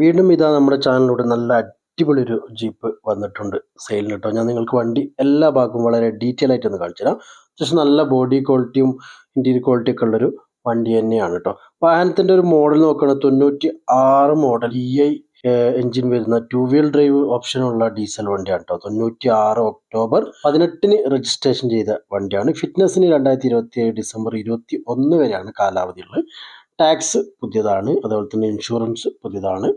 വീണ്ടും ഇതാ നമ്മുടെ ചാനലിലൂടെ നല്ല അടിപൊളി ഒരു ജീപ്പ് വന്നിട്ടുണ്ട്. സെയിലിന് കേട്ടോ ഞാൻ നിങ്ങൾക്ക് വണ്ടി എല്ലാ ഭാഗവും വളരെ ഡീറ്റെയിൽ ആയിട്ട് ഒന്ന് കാണിച്ചു തരാം. അത്യാവശ്യം നല്ല ബോഡി ക്വാളിറ്റിയും ഇന്റീരിയർ ക്വാളിറ്റി ഒക്കെ ഉള്ളൊരു വണ്ടി തന്നെയാണ് കേട്ടോ വാഹനത്തിന്റെ ഒരു മോഡൽ നോക്കുകയാണെങ്കിൽ തൊണ്ണൂറ്റി ആറ് മോഡൽ ഇ ഐ എഞ്ചിൻ വരുന്ന ടു വീൽ ഡ്രൈവ് ഓപ്ഷനുള്ള ഡീസൽ വണ്ടിയാണ് കേട്ടോ തൊണ്ണൂറ്റി ആറ് ഒക്ടോബർ പതിനെട്ടിന് രജിസ്ട്രേഷൻ ചെയ്ത വണ്ടിയാണ്. ഫിറ്റ്നസിന് രണ്ടായിരത്തി ഇരുപത്തി ഏഴ് ഡിസംബർ ഇരുപത്തി ഒന്ന് വരെയാണ് കാലാവധിയുള്ളത്. ടാക്സ് പുതിയതാണ്. അതുപോലെ തന്നെ ഇൻഷുറൻസ് പുതിയതാണ്.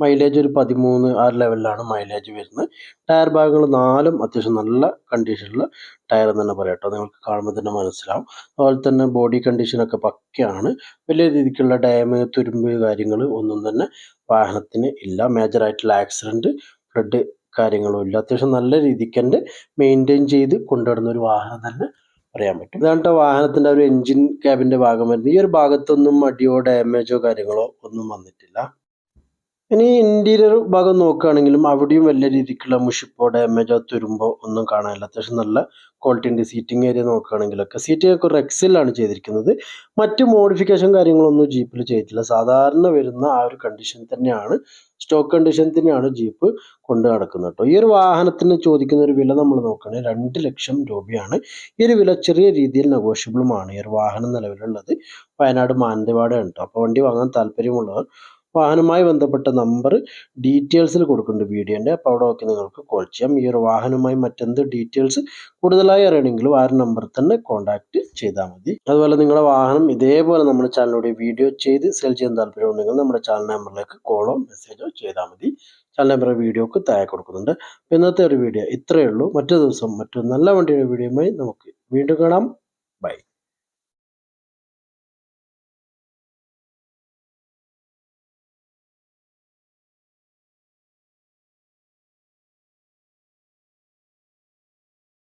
മൈലേജ് ഒരു പതിമൂന്ന് ആ ലെവലിലാണ് മൈലേജ് വരുന്നത്. ടയർ ഭാഗങ്ങൾ നാലും അത്യാവശ്യം നല്ല കണ്ടീഷനിലുള്ള ടയർ എന്ന് തന്നെ പറയാം നിങ്ങൾക്ക് കാണുമ്പോൾ തന്നെ മനസ്സിലാവും. അതുപോലെ തന്നെ ബോഡി കണ്ടീഷനൊക്കെ പക്കയാണ്. വലിയ രീതിക്കുള്ള ഡാമ് തുരുമ്പ് കാര്യങ്ങൾ ഒന്നും തന്നെ വാഹനത്തിന് ഇല്ല. മേജറായിട്ടുള്ള ആക്സിഡന്റ് ഫ്ലഡ് കാര്യങ്ങളും ഇല്ല. അത്യാവശ്യം നല്ല രീതിക്ക് തന്നെ മെയിന്റെയിൻ ചെയ്ത് കൊണ്ടുവരുന്ന ഒരു വാഹനം തന്നെ പറയാൻ പറ്റും. ഇതാണ് ട്ടോ വാഹനത്തിന്റെ ഒരു എഞ്ചിൻ ക്യാബിന്റെ ഭാഗം വരുന്നത്. ഈ ഒരു ഭാഗത്തൊന്നും അടിയോ ഡാമേജോ കാര്യങ്ങളോ ഒന്നും വന്നിട്ടില്ല. ഇനി ഇന്റീരിയർ ഭാഗം നോക്കുകയാണെങ്കിലും അവിടെയും വലിയ രീതിക്കുള്ള മുഷിപ്പോ ഡാമേജോ തുരുമ്പോ ഒന്നും കാണാനില്ല. അത്യാവശ്യം നല്ല ക്വാളിറ്റി ഉണ്ട്. Seating area നോക്കുകയാണെങ്കിലൊക്കെ. സീറ്റിംഗ് ഒരു എക്സലാണ് ചെയ്തിരിക്കുന്നത്. മറ്റ് മോഡിഫിക്കേഷൻ കാര്യങ്ങളൊന്നും ജീപ്പിൽ ചെയ്തിട്ടില്ല. സാധാരണ വരുന്ന ആ ഒരു കണ്ടീഷൻ തന്നെയാണ് സ്റ്റോക്ക് കണ്ടീഷൻ തന്നെയാണ് ജീപ്പ് കൊണ്ട് നടക്കുന്നത് കേട്ടോ ഈ ഒരു വാഹനത്തിന് ചോദിക്കുന്ന ഒരു വില നമ്മൾ നോക്കുകയാണെങ്കിൽ രണ്ട് ലക്ഷം രൂപയാണ്. ഈ ഒരു വില ചെറിയ രീതിയിൽ നെഗോഷ്യബിളുമാണ് ഈ ഒരു വാഹനം നിലവിലുള്ളത് വയനാട് മാനന്തവാടാണ് കേട്ടോ അപ്പോൾ വണ്ടി വാങ്ങാൻ താല്പര്യമുള്ളവർ വാഹനവുമായി ബന്ധപ്പെട്ട നമ്പർ ഡീറ്റെയിൽസിൽ കൊടുക്കുന്നുണ്ട് വീഡിയോന്റെ. അപ്പോൾ അവിടെ ഒക്കെ നിങ്ങൾക്ക് കോൾ ചെയ്യാം. ഈ ഒരു വാഹനവുമായി മറ്റെന്ത് ഡീറ്റെയിൽസ് കൂടുതലായി അറിയണമെങ്കിലും ആ ഒരു നമ്പറിൽ തന്നെ കോൺടാക്റ്റ് ചെയ്താൽ മതി. അതുപോലെ നിങ്ങളുടെ വാഹനം ഇതേപോലെ നമ്മുടെ ചാനലിലൂടെ വീഡിയോ ചെയ്ത് സെൽ ചെയ്യാൻ താല്പര്യമുണ്ടെങ്കിൽ നമ്മുടെ ചാനൽ നമ്പറിലേക്ക് കോളോ മെസ്സേജോ ചെയ്താൽ മതി. ചാനൽ നമ്പർ വീഡിയോക്ക് താഴെ കൊടുക്കുന്നുണ്ട്. അപ്പോൾ ഇന്നത്തെ ഒരു വീഡിയോ ഇത്രയേ ഉള്ളൂ. മറ്റു ദിവസം മറ്റൊരു നല്ല വണ്ടിയുടെ വീഡിയോയുമായി നമുക്ക് വീണ്ടും കാണാം. ബൈ